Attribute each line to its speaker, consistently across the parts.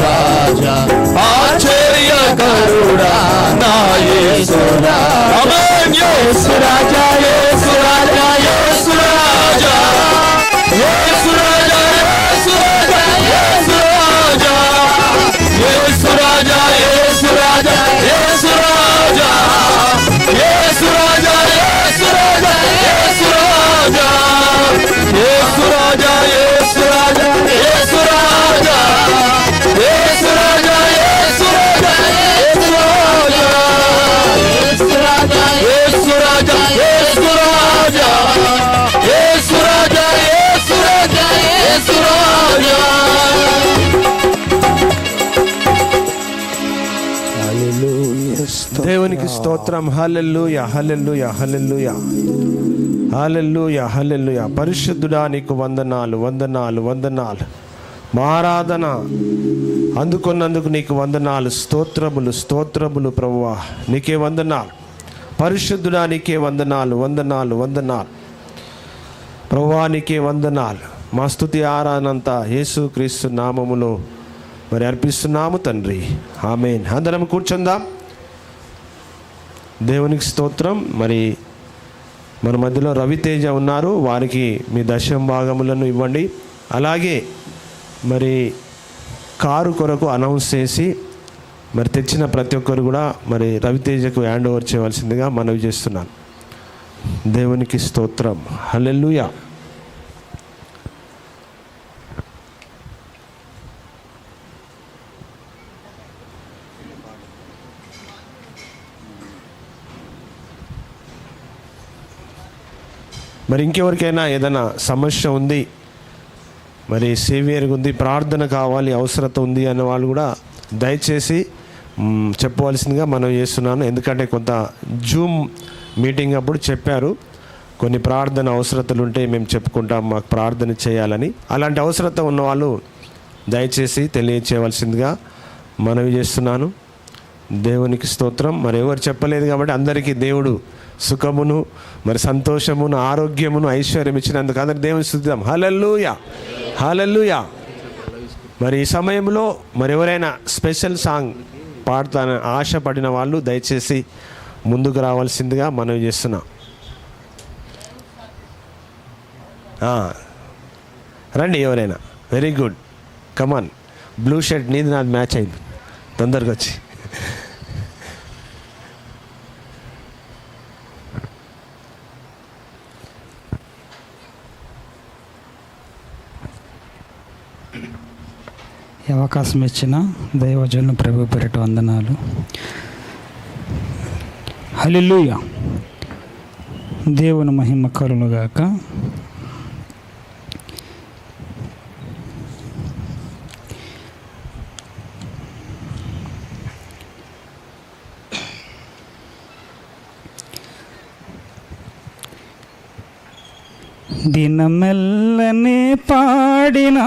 Speaker 1: రాజా ఆశ్చర్యకరుడా నా యేసు రాజా యేసు రాజా యేసు రాజా యేసు రాజా యేసు రాజా యేసు రాజా యేసు రాజా యేసు రాజా యేసు రాజా యేసు రాజా యేసు రాజా యేసు రాజా యేసు రాజా యేసు
Speaker 2: స్తోత్రం. హల్లెలూయ హలెల్లు హల్లెలూయ. హల్లెలూయ హల్లెలూయ. పరిశుద్ధుడా నీకు వందనాలు వందనాలు వందనాలు. మారాధన అందుకున్నందుకు నీకు వందనాలు స్తోత్రములు స్తోత్రములు ప్రభువా. నీకే వందనాలు. పరిశుద్ధుడా నీకే వందనాలు వందనాలు వందనాలు. ప్రభువా నీకే వందనాలు. మా స్థుతి ఆరాధనంతా యేసు క్రీస్తు నామములో మరి అర్పిస్తున్నాము తండ్రి. ఆమెన్. అందరం కూర్చుందాం. దేవునికి స్తోత్రం. మరి మన మధ్యలో రవితేజ ఉన్నారు. వారికి మీ దశం భాగములను ఇవ్వండి. అలాగే మరి కారు కొరకు అనౌన్స్ చేసి మరి తెచ్చిన ప్రతి ఒక్కరు కూడా మరి రవితేజకు హ్యాండ్ ఓవర్ చేయవలసిందిగా మనవి చేస్తున్నాను. దేవునికి స్తోత్రం. హలెల్లుయా. మరి ఇంకెవరికైనా ఏదైనా సమస్య ఉంది మరి సేవియర్ ఉంది ప్రార్థన కావాలి అవసరత ఉంది అన్న వాళ్ళు కూడా దయచేసి చెప్పవలసిందిగా మనం చేస్తున్నాను. ఎందుకంటే కొంత జూమ్ మీటింగ్ అప్పుడు చెప్పారు. కొన్ని ప్రార్థన అవసరతలు ఉంటే మేము చెప్పుకుంటాం మాకు ప్రార్థన చేయాలని. అలాంటి అవసరత ఉన్నవాళ్ళు దయచేసి తెలియచేయవలసిందిగా మనవి చేస్తున్నాను. దేవునికి స్తోత్రం. మరి ఎవరు చెప్పలేదు కాబట్టి అందరికీ దేవుడు సుఖమును మరి సంతోషమును ఆరోగ్యమును ఐశ్వర్యం ఇచ్చినందుకు అందరికి దేవుని స్థుతిద్దాం. హలల్లుయా! హలల్లుయా! మరి ఈ సమయంలో మరి ఎవరైనా స్పెషల్ సాంగ్ పాడుతానని ఆశపడిన వాళ్ళు దయచేసి ముందుకు రావాల్సిందిగా మనవి చేస్తున్నాం. రండి ఎవరైనా. Very good. Come on. Blue shirt నీది నాది మ్యాచ్ అయింది. తొందరగా వచ్చి.
Speaker 3: అవకాశం ఇచ్చిన దైవజనులు ప్రభు పెరటి వందనాలు. హలిలుయ దేవుని మహిమ కరులుగాక దినమెల్లనే పాడినా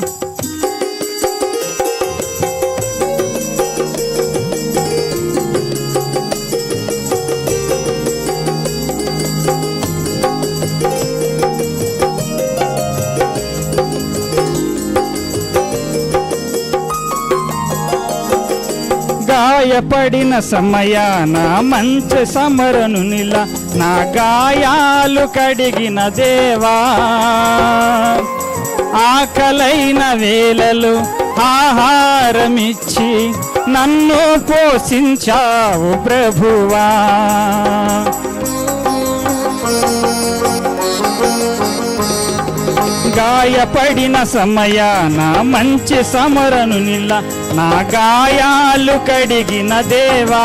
Speaker 3: గాయపడిన సమయాన మంచి సమరను నిల నా గాయాలు కడిగిన దేవా. ఆకలైన వేళలు ఆహారమిచ్చి నన్ను పోషించావు ప్రభువా. గాయపడిన సమయాన మంచి సమరను నిల్ల నా గాయాలు కడిగిన దేవా.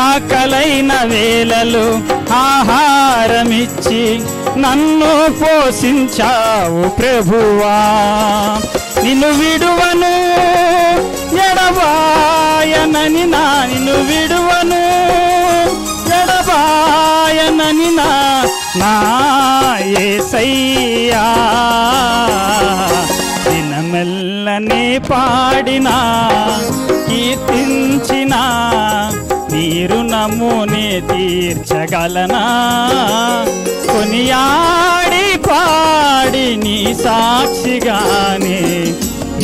Speaker 3: ఆకలైన వేలలు ఆహారమిచ్చి నన్ను పోషించావు ప్రభువా. నిన్ను విడువను ఎడబాయనని నా నిన్ను విడువను ఎడబాయనని నా నా యేసయ్యా దినమెల్లనే పాడినా కీర్తించిన నీరు నమ్మునే తీర్చగలనా? కొనియాడి పాడి నీ సాక్షిగానే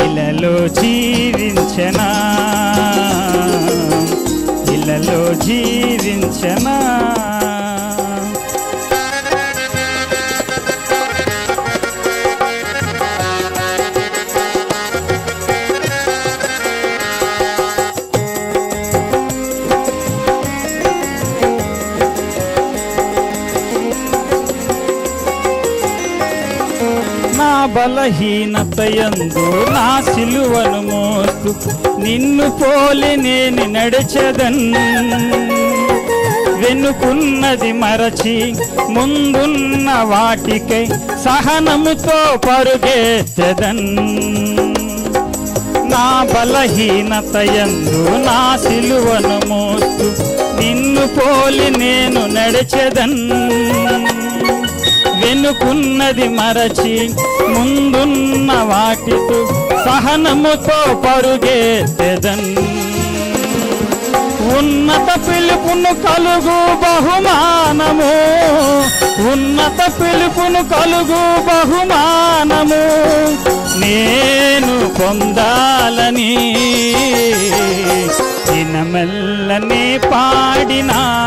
Speaker 3: ఇలలో జీవించనా? ఇలలో జీవించనా? బలహీనతయందు నా సిలువను మోస్తు నిన్ను పోలి నేను నడిచెదన్. వెనుకున్నది మరచి ముందున్న వాటికై సహనముతో పరుగెత్తెదన్. నా బలహీనతయందు నా సిలువను మోస్తు నిన్ను పోలి నేను నడిచెదన్. వెనుకున్నది మరచి ముందున్న వాటితో సహనముతో పరుగేతెదన్. ఉన్నత పిలుపును కలుగు బహుమానము. ఉన్నత పిలుపును కలుగు బహుమానము. నేను పొందాలని దినమెల్లనే పాడినా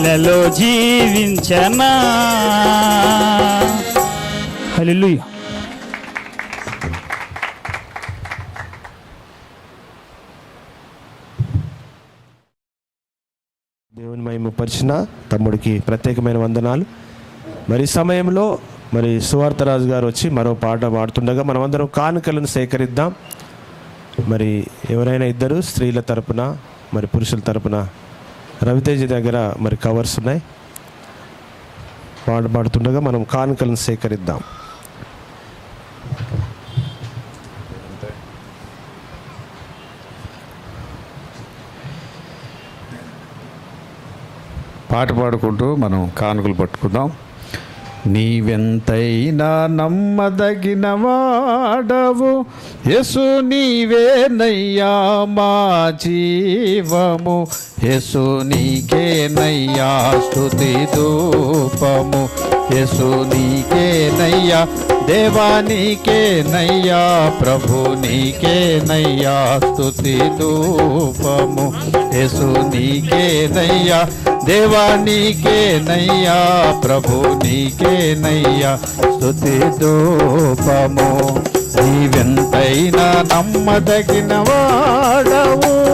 Speaker 3: ఇలలో జీవించనా? హల్లెలూయా.
Speaker 2: దేవుని పరిచిన తమ్ముడికి ప్రత్యేకమైన వందనాలు. మరి సమయంలో మరి సువార్తరాజు గారు వచ్చి మరో పాట పాడుతుండగా మనమందరం కానుకలను సేకరిద్దాం. మరి ఎవరైనా ఇద్దరు స్త్రీల తరపున మరి పురుషుల తరపున రవితేజ దగ్గర మరి కవర్స్ ఉన్నాయి. పాట పాడుతుండగా మనం కానుకలను సేకరిద్దాం.
Speaker 1: పాట పాడుకుంటూ మనం కానుకలు పట్టుకుందాం. నీవెంతైనా నమ్మదగిన వాడవు యసు నీవేనయ్యా మా జీవము. యసు నీకేనయ్యా స్తుతి దూపము యసు నీకేనయ్యా దేవా నీకేనయ్యా ప్రభు నీకేనయ్యా స్తుతి ధూపము. యేసు నీకేనయ్యా దేవా నీకేనయ్యా ప్రభు నీకేనయ్యా స్తుతి ధూపము. నీవెంతైనా నమ్మదగిన వాడవు.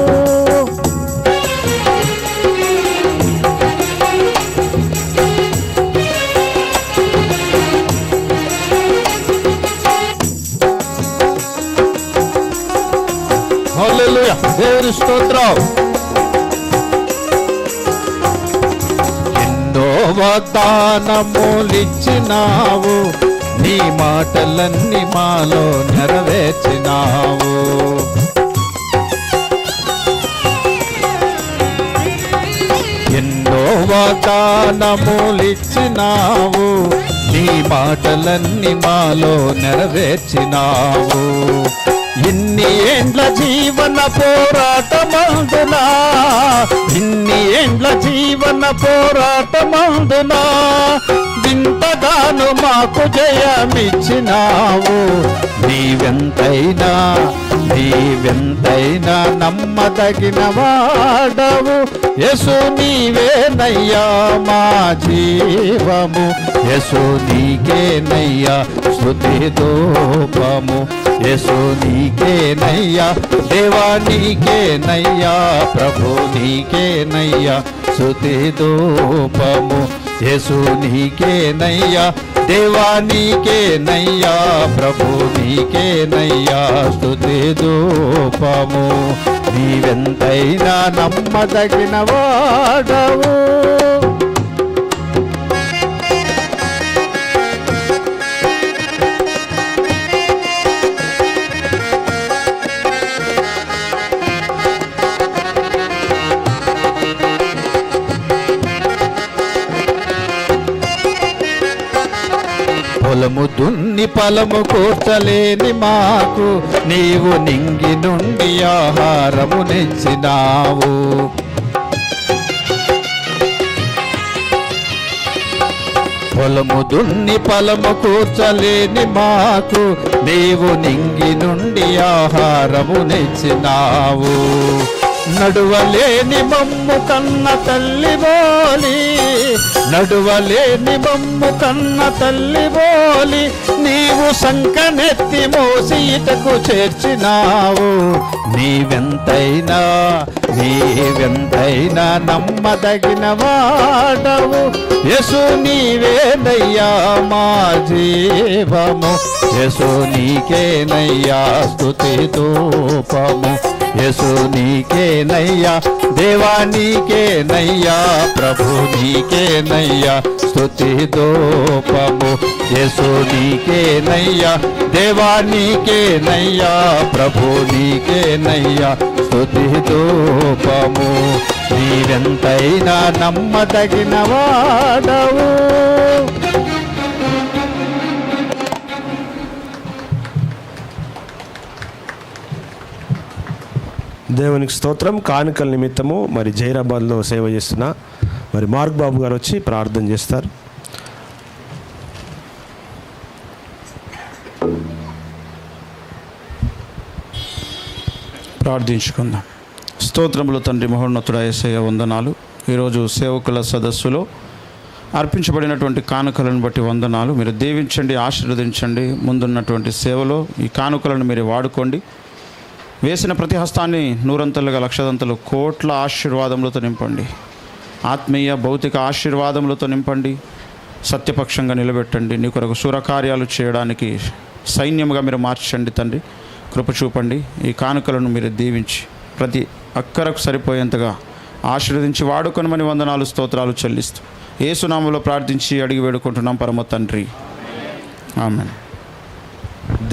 Speaker 1: దేవుని స్తోత్రం. ఎన్నో వాగ్దానములిచ్చినావు నీ మాటలన్నీ మాలో నెరవేర్చినావు. ఎన్నో వాగ్దానములిచ్చినావు నీ మాటలన్నీ మాలో నెరవేర్చినావు. ఇన్ని ఏండ్ల జీవన పోరాటమందునా? ఇన్ని ఏండ్ల జీవన పోరాటమందునా? వింతగాను మాకు జయమిచ్చినావు. నీవెంతైనా నీవెంతైనా నమ్మదగిన వాడవు. యసు నీవేనయ్యా మా జీవము. యసు నీకేనయ్యా శృతి దూపము యసు నీకేనయ్యా దేవా నీకేనయ్యా ప్రభు నీకేనయ్యా శృతి దూపము యేసు నీకే నయ్యా దేవా నీకేనయ్యా ప్రభు నీకేనయ్యా స్తుతి దూపము నీవెంతైనా నమ్మదగిన వాడవు. పొలము దున్ని ఫలము కూర్చలేని మాకు. నీవు నింగి నుండి ఆహారము నెచ్చినావు. పొలము దున్ని ఫలము కూర్చలేని మాకు. నీవు నింగి నుండి ఆహారము నెచ్చినావు. నడువలేని బొమ్ము కన్న తల్లి బోలి. నడువలేని బొమ్ము కన్న తల్లి బోలి. నీవు సంకనెత్తి మోసి ఇటకు చేర్చినావు. నీవెంతైనా నీవెంతైనా నమ్మదగిన వాడవు. యసు నీవేనయ్యా మా జీవము. యసు నీకేనయ్యా స్థుతి తూపము యేసు నీకే నయ్యా దేవా నీకే నయ్యా ప్రభు నీకే నయ్యా స్తుతి దోపము. యేసు నీకే నయ్యా దేవా నీకే నయ్యా ప్రభు నీకే నయ్యా స్తుతి దోపము. నీవెంతైనా నమ్మదగిన వాడవు.
Speaker 2: దేవునికి స్తోత్రం. కానుకల నిమిత్తము మరి జైరాబాద్లో సేవ చేస్తున్న మరి మార్క్ బాబు గారు వచ్చి ప్రార్థన చేస్తారు.
Speaker 3: ప్రార్థించుకుందాం. స్తోత్రములు తండ్రి మహోన్నతుడ ఏసయ్య వందనాలు. ఈరోజు సేవకుల సదస్సులో అర్పించబడినటువంటి కానుకలను బట్టి వందనాలు. మీరు దీవించండి ఆశీర్వదించండి. ముందున్నటువంటి సేవలో ఈ కానుకలను మీరు వాడుకోండి. వేసిన ప్రతి హస్తాన్ని నూరంతలుగా లక్షదంతలు కోట్ల ఆశీర్వాదములతో నింపండి. ఆత్మీయ భౌతిక ఆశీర్వాదములతో నింపండి. సత్యపక్షంగా నిలబెట్టండి. నీ కొరకు సూరకార్యాలు చేయడానికి సైన్యముగా మీరు మార్చండి తండ్రి. కృప చూపండి. ఈ కానుకలను మీరు దీవించి ప్రతి అక్కరకు సరిపోయేంతగా ఆశీర్వదించి వాడుకొనమని వందనాలు స్తోత్రాలు చెల్లిస్తూ ఏసునామంలో ప్రార్థించి అడిగి వేడుకుంటున్నాం పరమ తండ్రి. ఆమెన్.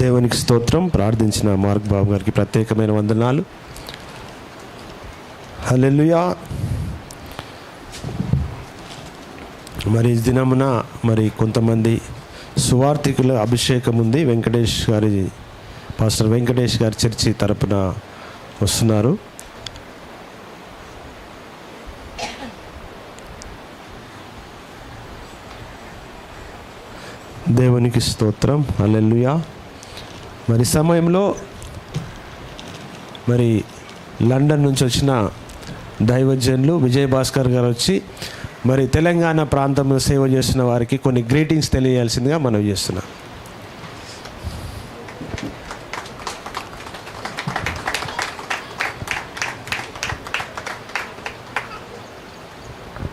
Speaker 2: దేవునికి స్తోత్రం. ప్రార్థించిన మార్క్ బాబు గారికి ప్రత్యేకమైన వందనాలు. హలెలుయా మరి దినమున మరి కొంతమంది సువార్థికుల అభిషేకం ఉంది. వెంకటేష్ గారి పాస్టర్ వెంకటేష్ గారి చర్చి తరపున వస్తున్నారు. దేవునికి స్తోత్రం. హల్లెలూయా. మరి సమయంలో మరి లండన్ నుంచి వచ్చిన దైవజనులు విజయభాస్కర్ గారు వచ్చి మరి తెలంగాణ ప్రాంతంలో సేవ చేస్తున్న వారికి కొన్ని గ్రీటింగ్స్ తెలియజేయాల్సిందిగా మనం చేస్తున్నాం.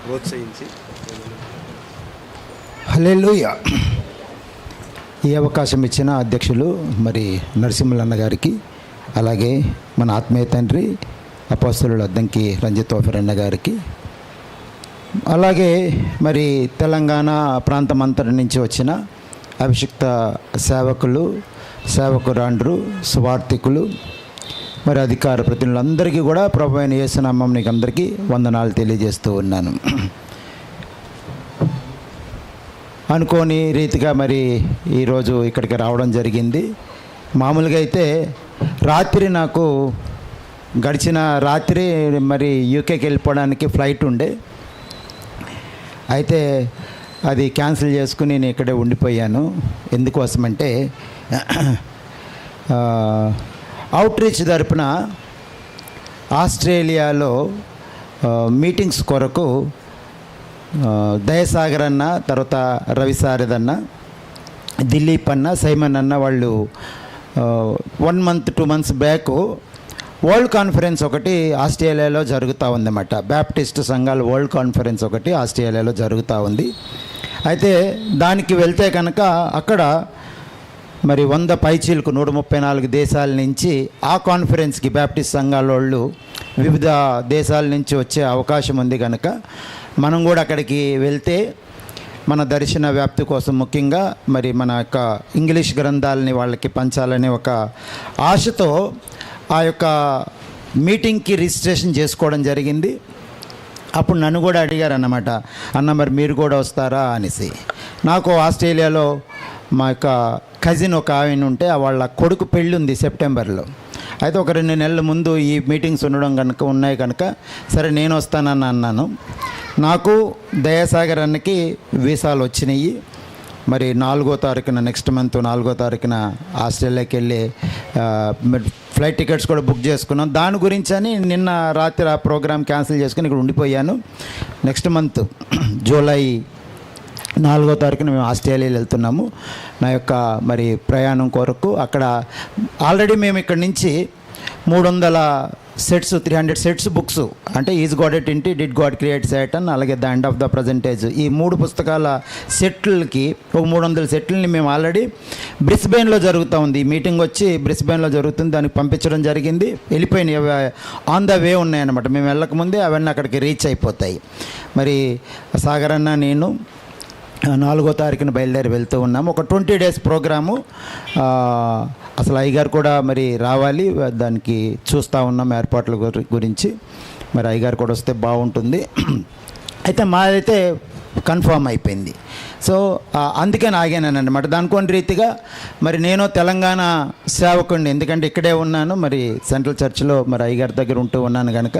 Speaker 2: ప్రోత్సహించి
Speaker 4: హల్లెలూయ. ఈ అవకాశం ఇచ్చిన అధ్యక్షులు మరి నరసింహలన్న గారికి అలాగే మన ఆత్మీయ తండ్రి అపస్తులు అద్దంకి రంజిత్ అన్న గారికి అలాగే మరి తెలంగాణ ప్రాంతం అంతటి నుంచి వచ్చిన అభిషిక్త సేవకులు సేవకురాండ్రు సువార్థికులు మరి అధికార ప్రతినిధులందరికీ కూడా ప్రభు అయిన యేసునామం నీకు అందరికీ వందనాలు తెలియజేస్తూ ఉన్నాను. అనుకోని రీతిగా మరి ఈరోజు ఇక్కడికి రావడం జరిగింది. మామూలుగా అయితే రాత్రి నాకు గడిచిన రాత్రి మరి యూకేకి వెళ్ళిపోవడానికి ఫ్లైట్ ఉండే. అయితే అది క్యాన్సిల్ చేసుకుని నేను ఇక్కడే ఉండిపోయాను. ఎందుకోసమంటే అవుట్ రీచ్ తరపున ఆస్ట్రేలియాలో మీటింగ్స్ కొరకు దయసాగర్ అన్న తర్వాత రవి అన్న దిలీప్ అన్న సైమన్ అన్న వాళ్ళు one month two months back world conference ఒకటి ఆస్ట్రేలియాలో జరుగుతూ ఉందన్నమాట. బ్యాప్టిస్ట్ సంఘాల వరల్డ్ కాన్ఫరెన్స్ ఒకటి ఆస్ట్రేలియాలో జరుగుతూ ఉంది. అయితే దానికి వెళ్తే కనుక అక్కడ మరి వంద పైచీలకు నూట ముప్పై నాలుగు దేశాల నుంచి ఆ కాన్ఫరెన్స్కి బ్యాప్టిస్ట్ సంఘాల వాళ్ళు వివిధ దేశాల నుంచి వచ్చే అవకాశం ఉంది కనుక మనం కూడా అక్కడికి వెళ్తే మన దర్శన వ్యాప్తి కోసం ముఖ్యంగా మరి మన యొక్క ఇంగ్లీష్ గ్రంథాలని వాళ్ళకి పంచాలనే ఒక ఆశతో ఆ యొక్క మీటింగ్కి రిజిస్ట్రేషన్ చేసుకోవడం జరిగింది. అప్పుడు నన్ను కూడా అడిగారు అన్నమాట అన్న మరి మీరు కూడా వస్తారా? అనేసి. నాకు ఆస్ట్రేలియాలో మా యొక్క కజిన్ ఒక ఆవిడ ఉంటే ఆ వాళ్ళ కొడుకు పెళ్ళి ఉంది సెప్టెంబర్లో. అయితే ఒక రెండు నెలల ముందు ఈ మీటింగ్స్ ఉండడం కనుక ఉన్నాయి కనుక సరే నేను వస్తానని అన్నాను. నాకు దయాసాగర్ అన్నకి వీసాలు వచ్చినాయి. మరి నాలుగో తారీఖున నెక్స్ట్ మంత్ నాలుగో తారీఖున ఆస్ట్రేలియాకి వెళ్ళి ఫ్లైట్ టికెట్స్ కూడా బుక్ చేసుకున్నాం. దాని గురించి అని నిన్న రాత్రి ఆ ప్రోగ్రామ్ క్యాన్సిల్ చేసుకుని ఇక్కడ ఉండిపోయాను. నెక్స్ట్ మంత్ జూలై నాలుగో తారీఖున మేము ఆస్ట్రేలియాలో వెళ్తున్నాము. నా యొక్క మరి ప్రయాణం కొరకు అక్కడ ఆల్రెడీ మేము ఇక్కడ నుంచి మూడు వందల sets three hundred sets books అంటే ఈజ్ గాడ్ ఎట్ ఇంటి డిడ్ గాడ్ క్రియేట్ సెట్ అలాగే the end of the present age. ఈ మూడు పుస్తకాల సెట్లకి ఒక మూడు వందల సెట్లని మేము ఆల్రెడీ బ్రిస్బెయిన్లో జరుగుతూ ఉంది. మీటింగ్ వచ్చి బ్రిస్బెయిన్లో జరుగుతుంది దానికి పంపించడం జరిగింది. వెళ్ళిపోయినాయి ఆన్ ద వే ఉన్నాయన్నమాట. మేము వెళ్ళకముందే అవన్నీ అక్కడికి రీచ్ అయిపోతాయి. మరి సాగర్ అన్న నేను నాలుగో తారీఖున బయలుదేరి వెళ్తూ ఉన్నాము. ఒక ట్వంటీ డేస్ ప్రోగ్రాము. అసలు అయ్యగారు కూడా మరి రావాలి. దానికి చూస్తూ ఉన్నాం ఏర్పాట్ల గురించి. మరి అయ్యగారు కూడా వస్తే బాగుంటుంది. అయితే మాదైతే కన్ఫామ్ అయిపోయింది. సో అందుకే అందుకని ఆగాను అనమాట దానికోని రీతిగా మరి నేను తెలంగాణ సేవకుడిని ఎందుకంటే ఇక్కడే ఉన్నాను. మరి సెంట్రల్ చర్చ్లో మరి అయ్యగారి దగ్గర ఉంటూ ఉన్నాను కనుక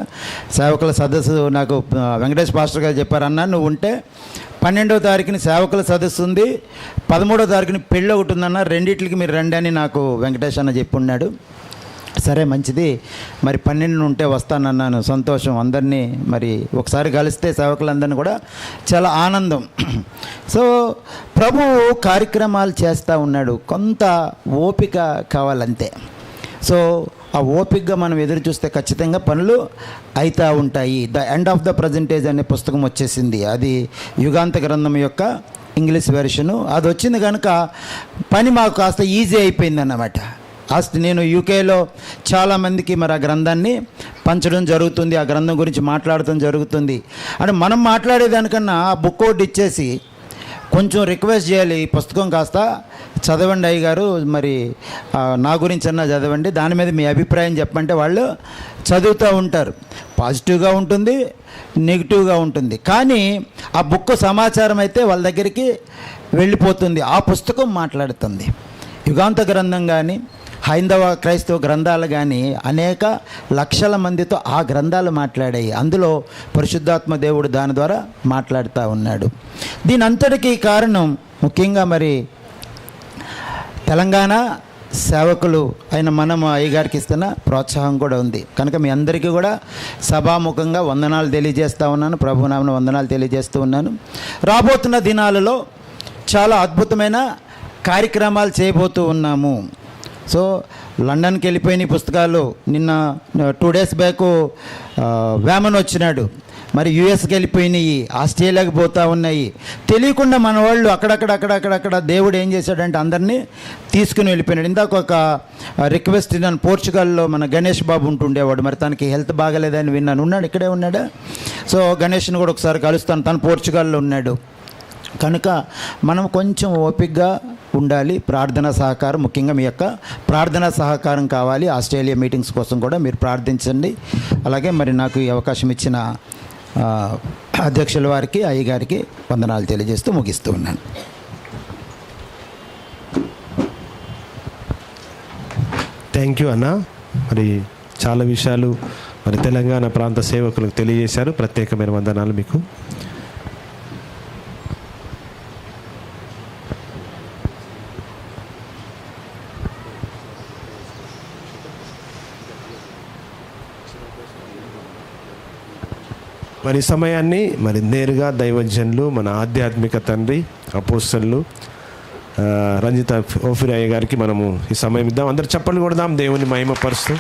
Speaker 4: సేవకుల సదస్సు నాకు వెంకటేష్ పాస్టర్ గారు చెప్పారన్నా నువ్వు ఉంటే పన్నెండవ తారీఖుని సేవకుల సదస్సు ఉంది. పదమూడవ తారీఖుని పెళ్ళి ఒకటి ఉందన్న రెండిట్లకి మీరు రండి అని నాకు వెంకటేష్ అన్న చెప్పున్నాడు సరే మంచిది. మరి పన్నెండు ఉంటే వస్తానన్నాను. సంతోషం అందరినీ మరి ఒకసారి కలిస్తే సేవకులందరినీ కూడా చాలా ఆనందం. సో ప్రభువు కార్యక్రమాలు చేస్తూ ఉన్నాడు. కొంత ఓపిక కావాలంతే. సో ఆ ఓపికగా మనం ఎదురు చూస్తే ఖచ్చితంగా పనులు అవుతూ ఉంటాయి. The end of the present age అనే పుస్తకం వచ్చేసింది. అది యుగాంత గ్రంథం యొక్క ఇంగ్లీష్ వెర్షను. అది వచ్చింది కనుక పని మాకు కాస్త ఈజీ అయిపోయింది అన్నమాట నేను యూకేలో చాలామందికి మరి ఆ గ్రంథాన్ని పంచడం జరుగుతుంది ఆ గ్రంథం గురించి మాట్లాడటం జరుగుతుంది. అంటే మనం మాట్లాడేదానికన్నా ఆ బుక్ ఒకటి ఇచ్చేసి కొంచెం రిక్వెస్ట్ చేయాలి. ఈ పుస్తకం కాస్త చదవండి అయ్య గారు మరి నా గురించి అన్నా చదవండి. దాని మీద మీ అభిప్రాయం చెప్పంటే వాళ్ళు చదువుతూ ఉంటారు. పాజిటివ్గా ఉంటుంది నెగిటివ్గా ఉంటుంది. కానీ ఆ బుక్ సమాచారం అయితే వాళ్ళ దగ్గరికి వెళ్ళిపోతుంది. ఆ పుస్తకం మాట్లాడుతుంది. యుగాంత గ్రంథం కానీ హైందవ క్రైస్తవ గ్రంథాలు కానీ అనేక లక్షల మందితో ఆ గ్రంథాలు మాట్లాడాయి. అందులో పరిశుద్ధాత్మ దేవుడు దాని ద్వారా మాట్లాడుతూ ఉన్నాడు. దీని అంతటికీ కారణం ముఖ్యంగా మరి తెలంగాణ సేవకులు అయిన మనం అయ్యగారికి ఇస్తున్న ప్రోత్సాహం కూడా ఉంది. కనుక మీ అందరికీ కూడా సభాముఖంగా వందనాలు తెలియజేస్తూ ఉన్నాను. ప్రభునామన వందనాలు తెలియజేస్తూ ఉన్నాను. రాబోతున్న దినాలలో చాలా అద్భుతమైన కార్యక్రమాలు చేయబోతూ ఉన్నాము. సో లండన్కి వెళ్ళిపోయిన పుస్తకాలు నిన్న టూ డేస్ బ్యాక్ వేమన్ వచ్చినాడు. మరి యుఎస్కి వెళ్ళిపోయినాయి ఆస్ట్రేలియాకి పోతూ ఉన్నాయి. తెలియకుండా మన వాళ్ళు అక్కడక్కడ అక్కడక్కడక్కడ దేవుడు ఏం చేశాడంటే అందరినీ తీసుకుని వెళ్ళిపోయినాడు. ఇందాక ఒక రిక్వెస్ట్ నన్ను పోర్చుగల్లో మన గణేష్ బాబు ఉంటుండేవాడు. మరి తనకి హెల్త్ బాగలేదని విన్నాను. ఉన్నాడు ఇక్కడే ఉన్నాడా? సో గణేష్ని కూడా ఒకసారి కలుస్తాను. తను పోర్చుగల్లో ఉన్నాడు. కనుక మనం కొంచెం ఓపిక్గా ఉండాలి. ప్రార్థన సహకారం ముఖ్యంగా మీ యొక్క ప్రార్థన సహకారం కావాలి. ఆస్ట్రేలియా మీటింగ్స్ కోసం కూడా మీరు ప్రార్థించండి. అలాగే మరి నాకు ఈ అవకాశం ఇచ్చిన అధ్యక్షుల వారికి అయ్యగారికి వందనాలు తెలియజేస్తూ ముగిస్తూ ఉన్నాను.
Speaker 2: థ్యాంక్ యూ అన్న. మరి చాలా విషయాలు మరి తెలంగాణ ప్రాంత సేవకులకు తెలియజేశారు. ప్రత్యేకమైన వందనాలు మీకు. మరి సమయాన్ని మరి నేరుగా దైవజనులు మన ఆధ్యాత్మిక తండ్రి అపోస్తలు రంజిత ఓఫిరాయ్య గారికి మనము ఈ సమయం ఇద్దాం. అందరు చప్పలు కొడదాం దేవుని మహిమపరుస్తూ.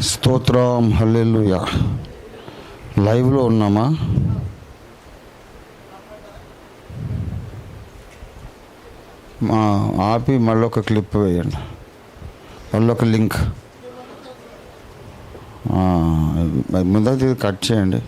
Speaker 5: స్తోత్రం హల్లెలూయా. లైవ్లో ఉన్నామా? ఆపి మళ్ళీ ఒక క్లిప్ వేయండి. మళ్ళీ ఒక లింక్ ముందర కట్ చేయండి.